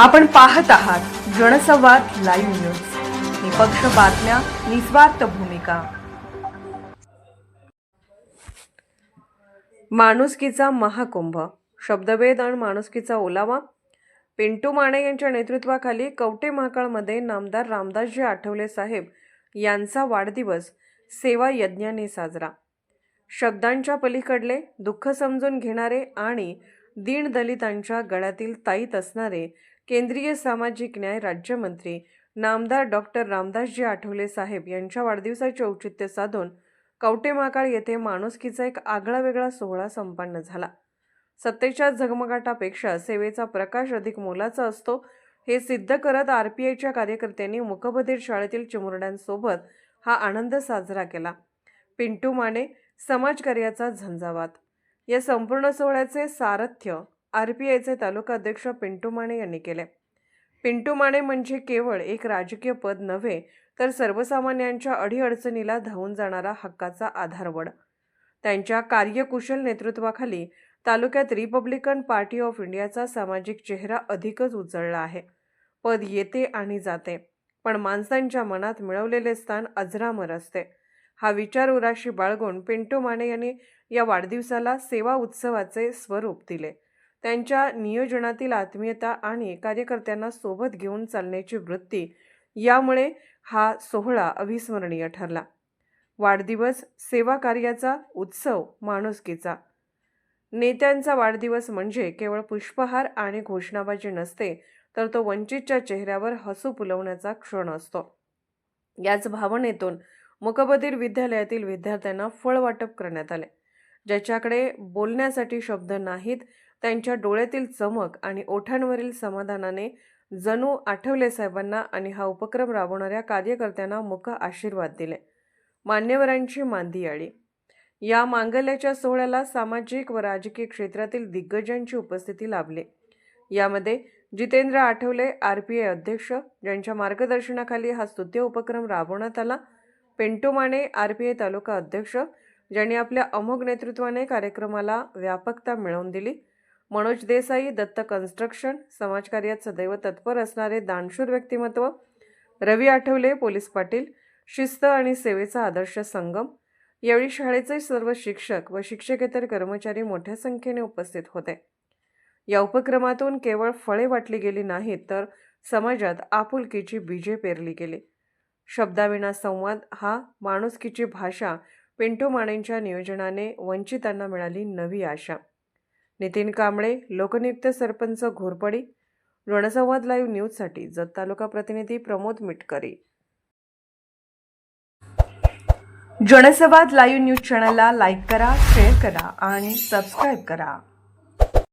आपण पाहत आहात जनसंवाद लाईव्ह न्यूज. निपक्ष बातम्या निस्वार्थ भूमिका. माणुसकीचा महाकुंभ. शब्दभेद आणि माणुसकीचा ओलावा? पिंटू माने यांच्या नेतृत्वाखाली कवटे महाकाळमध्ये नामदार रामदासजी आठवले साहेब यांचा वाढदिवस सेवा यज्ञाने साजरा. शब्दांच्या पलीकडले दुःख समजून घेणारे आणि दीनदलितांच्या गळ्यातील ताईत असणारे केंद्रीय सामाजिक न्याय राज्यमंत्री नामदार डॉक्टर रामदासजी आठवले साहेब यांच्या वाढदिवसाचे औचित्य साधून कवटेमाकाळ येथे माणुसकीचा एक आगळा वेगळा सोहळा संपन्न झाला. सत्तेच्या झगमगाटापेक्षा सेवेचा प्रकाश अधिक मोलाचा असतो हे सिद्ध करत आर पी आयच्या कार्यकर्त्यांनी मुकबधीर शाळेतील चिमुरड्यांसोबत हा आनंद साजरा केला. पिंटू माने समाजकार्याचा झंझावात. या संपूर्ण सोहळ्याचे सारथ्य आर पी आयचे तालुका अध्यक्ष पिंटू माने यांनी केले. पिंटू माने म्हणजे केवळ एक राजकीय पद नव्हे तर सर्वसामान्यांच्या अडीअडचणीला धावून जाणारा हक्काचा आधारवड. त्यांच्या कार्यकुशल नेतृत्वाखाली तालुक्यात रिपब्लिकन पार्टी ऑफ इंडियाचा सामाजिक चेहरा अधिकच उजळला आहे. पद येते आणि जाते पण माणसांच्या मनात मिळवलेले स्थान अजरामर असते. हा विचार उराशी बाळगून पिंटू माने यांनी या वाढदिवसाला सेवा उत्सवाचे स्वरूप दिले. त्यांच्या नियोजनातील आत्मीयता आणि कार्यकर्त्यांना सोबत घेऊन चालण्याची वृत्ती यामुळे हा सोहळा अविस्मरणीय ठरला. वाढदिवस सेवा कार्याचा उत्सव माणुसकीचा. नेत्यांचा वाढदिवस म्हणजे केवळ पुष्पहार आणि घोषणाबाजी नसते तर तो वंचितच्या चेहऱ्यावर हसू फुलवण्याचा क्षण असतो. याच भावनेतून मुकबधीर विद्यालयातील विद्यार्थ्यांना फळ वाटप करण्यात आले. ज्याच्याकडे बोलण्यासाठी शब्द नाहीत त्यांच्या डोळ्यातील चमक आणि ओठांवरील समाधानाने जणू आठवले साहेबांना आणि हा उपक्रम राबवणाऱ्या कार्यकर्त्यांना मुक आशीर्वाद दिले. मान्यवरांची मांदी आळी या मांगल्याच्या सोहळ्याला सामाजिक व राजकीय क्षेत्रातील दिग्गजांची उपस्थिती लाभली. यामध्ये Jitendra Athawale R P I अध्यक्ष ज्यांच्या मार्गदर्शनाखाली हा स्तुत्य उपक्रम राबवण्यात आला. Pento Mane R P I taluka अध्यक्ष ज्यांनी आपल्या अमोघ नेतृत्वाने कार्यक्रमाला व्यापकता मिळवून दिली. मनोज देसाई दत्त कन्स्ट्रक्शन समाजकार्यात सदैव तत्पर असणारे दानशूर व्यक्तिमत्व रवी आठवले पोलीस पाटील शिस्त आणि सेवेचा आदर्श संगम. यावेळी शाळेचे सर्व शिक्षक व शिक्षकेतर कर्मचारी मोठ्या संख्येने उपस्थित होते. या उपक्रमातून केवळ फळे वाटली गेली नाहीत तर समाजात आपुलकीची बीजे पेरली गेली. शब्दाविना संवाद हा माणुसकीची भाषा पिंटू मानेंच्या नियोजनाने वंचितांना मिळाली नवी आशा. नितीन कांबळे लोकनियुक्त सरपंच घोरपडी रणसंवाद लाईव्ह न्यूजसाठी जत तालुका प्रतिनिधी प्रमोद मिटकरी. जनसंवाद लाईव्ह न्यूज चॅनलला लाईक करा शेअर करा आणि सबस्क्राईब करा.